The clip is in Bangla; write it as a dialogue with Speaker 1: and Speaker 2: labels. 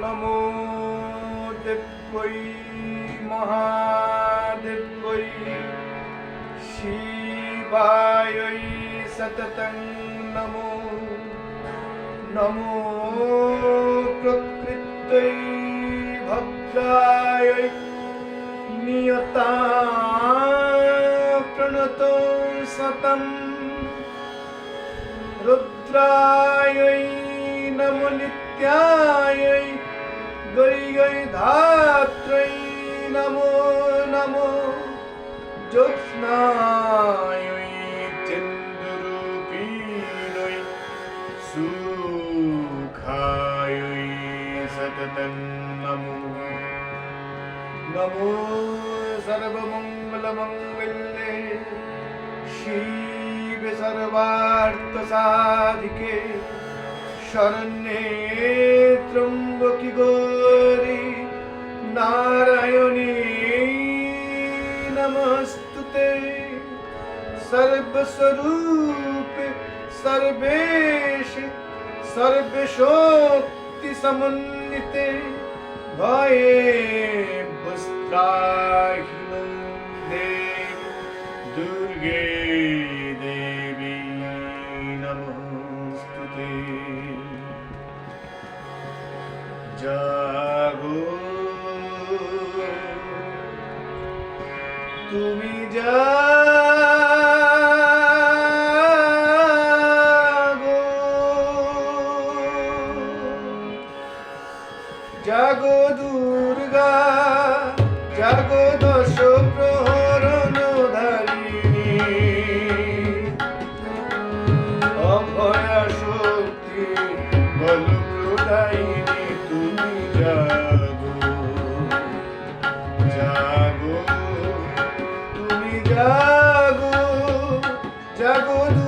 Speaker 1: নমো দেবকই মহাদেবকই শিবায়ই সততং নমো নমো প্রকৃতই ভক্তায়ই নিয়তা প্রণত সতম রুদ্রায়ই नित्यायै गै धात्रै नमो नमो ज्योत्स्नायै चन्द्ररूपिणै सुखायै सततं नमो नमो सर्वमङ्गलमङ्गल्ये शिव सर्वार्थ শরণ্যে ত্রম্বকী গৌরী নারায়ণী নমস্তুতে। সর্বস্বরূপ সর্বেশ সর্বশক্তি সমন্বিতে ভয়ে বস্ত্রাহীন দুর্গে দেবী নমস্তুতে। জাগো। তুমি জাগো। জাগো দুর্গা জাগো দশ জাগো জাগো তুমি জাগো জাগো